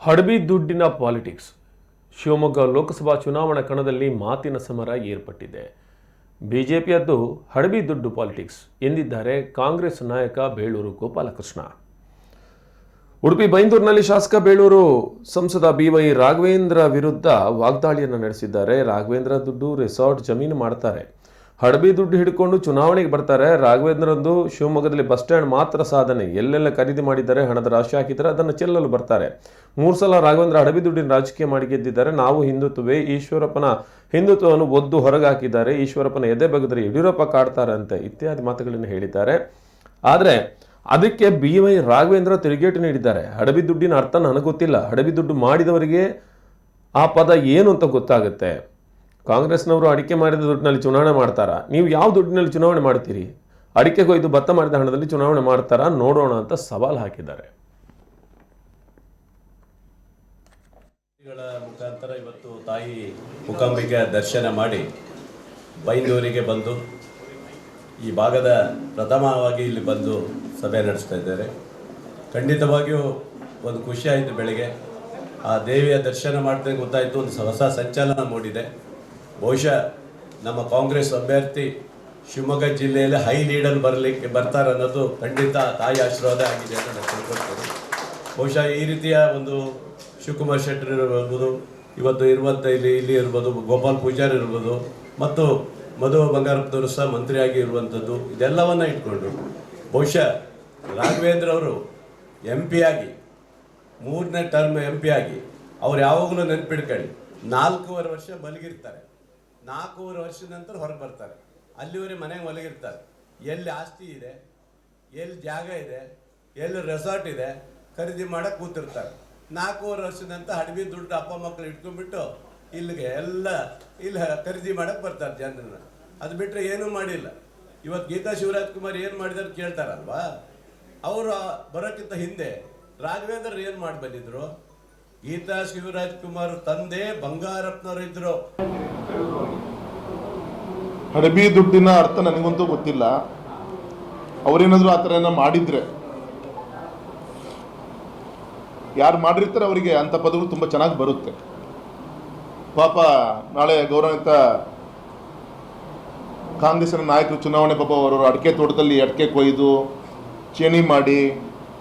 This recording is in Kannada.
ಹಡಬಿ ದುಡ್ಡಿನ ಪಾಲಿಟಿಕ್ಸ್. ಶಿವಮೊಗ್ಗ ಲೋಕಸಭಾ ಚುನಾವಣಾ ಕಣದಲ್ಲಿ ಮಾತಿನ ಸಮರ ಏರ್ಪಟ್ಟಿದೆ. ಬಿಜೆಪಿಯದ್ದು ಹಡಬಿ ದುಡ್ಡು ಪಾಲಿಟಿಕ್ಸ್ ಎಂದಿದ್ದಾರೆ ಕಾಂಗ್ರೆಸ್ ನಾಯಕ ಬೇಳೂರು ಗೋಪಾಲಕೃಷ್ಣ. ಉಡುಪಿ ಬೈಂದೂರಿನಲ್ಲಿ ಶಾಸಕ ಬೇಳೂರು ಸಂಸದ ಬಿ ವೈ ರಾಘವೇಂದ್ರ ವಿರುದ್ಧ ವಾಗ್ದಾಳಿಯನ್ನು ನಡೆಸಿದ್ದಾರೆ. ರಾಘವೇಂದ್ರ ದುಡ್ಡು ರೆಸಾರ್ಟ್ ಜಮೀನು ಮಾಡ್ತಾರೆ. ಹಡಬಿ ದುಡ್ಡು ಹಿಡ್ಕೊಂಡು ಚುನಾವಣೆಗೆ ಬರ್ತಾರೆ. ರಾಘವೇಂದ್ರಂದು ಶಿವಮೊಗ್ಗದಲ್ಲಿ ಬಸ್ ಸ್ಟ್ಯಾಂಡ್ ಮಾತ್ರ ಸಾಧನೆ. ಎಲ್ಲೆಲ್ಲ ಖರೀದಿ ಮಾಡಿದ್ದಾರೆ, ಹಣದ ರಾಶಿ ಹಾಕಿದ್ದಾರೆ, ಅದನ್ನು ಚೆಲ್ಲಲು ಬರ್ತಾರೆ. ಮೂರು ಸಲ ರಾಘವೇಂದ್ರ ಹಡಬಿ ದುಡ್ಡಿನ ರಾಜಕೀಯ ಮಾಡಿ ಗೆದ್ದಿದ್ದಾರೆ. ನಾವು ಹಿಂದುತ್ವವೇ, ಈಶ್ವರಪ್ಪನ ಹಿಂದುತ್ವವನ್ನು ಒದ್ದು ಹೊರಗೆ ಹಾಕಿದ್ದಾರೆ ಈಶ್ವರಪ್ಪನ ಎದೆ ಬಗೆದ್ರೆ ಯಡಿಯೂರಪ್ಪ ಕಾಡ್ತಾರಂತೆ ಇತ್ಯಾದಿ ಮಾತುಗಳನ್ನು ಹೇಳಿದ್ದಾರೆ. ಆದರೆ ಅದಕ್ಕೆ ಬಿ ವೈ ರಾಘವೇಂದ್ರ ತಿರುಗೇಟು ನೀಡಿದ್ದಾರೆ. ಹಡಬಿ ದುಡ್ಡಿನ ಅರ್ಥ ನನಗೆ ಗೊತ್ತಿಲ್ಲ. ಹಡಬಿ ದುಡ್ಡು ಮಾಡಿದವರಿಗೆ ಆ ಪದ ಏನು ಅಂತ ಗೊತ್ತಾಗುತ್ತೆ? ಕಾಂಗ್ರೆಸ್ನವರು ಅಡಿಕೆ ಮಾಡಿದ ದುಡ್ಡಿನಲ್ಲಿ ಚುನಾವಣೆ ಮಾಡ್ತಾರಾ? ನೀವು ಯಾವ ದುಡ್ಡಿನಲ್ಲಿ ಚುನಾವಣೆ ಮಾಡ್ತೀರಿ? ಅಡಿಕೆ ಕೊಯ್ದು ಭತ್ತ ಮಾಡಿದ ಹಣದಲ್ಲಿ ಚುನಾವಣೆ ಮಾಡ್ತಾರಾ ನೋಡೋಣ ಅಂತ ಸವಾಲು ಹಾಕಿದ್ದಾರೆ. ಮುಖಾಂತರ ಇವತ್ತು ತಾಯಿ ಮುಖಾಂಬಿಕೆ ದರ್ಶನ ಮಾಡಿ ಬೈಂದೂರಿಗೆ ಬಂದು ಈ ಭಾಗದ ಪ್ರಥಮವಾಗಿ ಇಲ್ಲಿ ಬಂದು ಸಭೆ ನಡೆಸ್ತಾ ಇದ್ದಾರೆ. ಖಂಡಿತವಾಗಿಯೂ ಒಂದು ಖುಷಿ ಆಯಿತು ಬೆಳಗ್ಗೆ. ಆ ದೇವಿಯ ದರ್ಶನ ಮಾಡಿದ್ರೆ ಗೊತ್ತಾಯಿತು, ಒಂದು ಹೊಸ ಸಂಚಲನ ಮೂಡಿದೆ. ಬಹುಶಃ ನಮ್ಮ ಕಾಂಗ್ರೆಸ್ ಅಭ್ಯರ್ಥಿ ಶಿವಮೊಗ್ಗ ಜಿಲ್ಲೆಯಲ್ಲಿ ಹೈ ಲೀಡಲ್ಲಿ ಬರಲಿಕ್ಕೆ ಬರ್ತಾರೆ ಅನ್ನೋದು ಖಂಡಿತ ತಾಯಿ ಆಶೀರ್ವಾದ ಆಗಿದೆ ಅಂತ ನಾನು ತಿಳ್ಕೊಳ್ತೇನೆ. ಬಹುಶಃ ಈ ರೀತಿಯ ಒಂದು ಶಿವಕುಮಾರ್ ಶೆಟ್ಟರ್ ಇರ್ಬೋದು, ಇವತ್ತು ಇರುವಂಥ ಇಲ್ಲಿ ಇಲ್ಲಿ ಇರ್ಬೋದು, ಗೋಪಾಲ್ ಪೂಜಾರಿ ಇರ್ಬೋದು, ಮತ್ತು ಮಧು ಬಂಗಾರಪ್ಪನವರು ಸಹ ಮಂತ್ರಿಯಾಗಿ ಇರುವಂಥದ್ದು ಇದೆಲ್ಲವನ್ನು ಇಟ್ಕೊಂಡು ಬಹುಶಃ ರಾಘವೇಂದ್ರ ಅವರು ಎಂ ಪಿ ಆಗಿ, ಮೂರನೇ ಟರ್ಮ್ ಎಂ ಪಿ ಆಗಿ, ಅವ್ರು ಯಾವಾಗಲೂ ನೆನ್ಪಿಡ್ಕೊಳ್ಳಿ, ನಾಲ್ಕೂವರೆ ವರ್ಷ ಮಲಗಿರ್ತಾರೆ. ನಾಲ್ಕೂವರೆ ವರ್ಷದ ನಂತರ ಹೊರಗೆ ಬರ್ತಾರೆ. ಅಲ್ಲಿವರೆಗೆ ಮನೆಗೆ ಮಲಗಿರ್ತಾರೆ. ಎಲ್ಲಿ ಆಸ್ತಿ ಇದೆ, ಎಲ್ಲಿ ಜಾಗ ಇದೆ, ಎಲ್ಲಿ ರೆಸಾರ್ಟ್ ಇದೆ, ಖರೀದಿ ಮಾಡಕ್ಕೆ ಕೂತಿರ್ತಾರೆ. ನಾಲ್ಕೂವರೆ ವರ್ಷದಂತ ಹಡವಿ ದುಡ್ಡು ಅಪ್ಪ ಮಕ್ಕಳು ಇಟ್ಕೊಂಡ್ಬಿಟ್ಟು ಇಲ್ಲಿಗೆ ಎಲ್ಲ ಇಲ್ಲಿ ಖರೀದಿ ಮಾಡಕ್ಕೆ ಬರ್ತಾರೆ ಜನರನ್ನ. ಅದು ಬಿಟ್ಟರೆ ಏನೂ ಮಾಡಿಲ್ಲ. ಇವತ್ತು ಗೀತಾ ಶಿವರಾಜ್ ಕುಮಾರ್ ಏನು ಮಾಡಿದಾರೆ ಕೇಳ್ತಾರಲ್ವಾ? ಅವರು ಬರೋಕ್ಕಿಂತ ಹಿಂದೆ ರಾಘವೇಂದ್ರ ಏನು ಮಾಡಿ ಬಂದಿದ್ರು ಗೀತಾ ಶಿವರಾಜ್ ಕುಮಾರ್ ತಂದೆ ಬಂಗಾರಪ್ಪನವರು ಇದ್ರು. ಹಡಬಿ ದುಡ್ಡಿನ ಅರ್ಥ ನನಗಂತೂ ಗೊತ್ತಿಲ್ಲ. ಅವರೇನಾದರೂ ಆ ಥರ ಏನೋ ಮಾಡಿದ್ರೆ. ಯಾರು ಮಾಡಿರ್ತಾರೆ ಅವರಿಗೆ ಅಂಥ ಪದಗಳು ತುಂಬ ಚೆನ್ನಾಗಿ ಬರುತ್ತೆ. ಪಾಪ ನಾಳೆ ಗೌರವಿತ ಕಾಂಗ್ರೆಸ್ಸಿನ ನಾಯಕರು ಚುನಾವಣೆ ಪಾಪ ಅವರು ಅಡಿಕೆ ತೋಟದಲ್ಲಿ ಅಡಿಕೆ ಕೊಯ್ದು, ಚೇಣಿ ಮಾಡಿ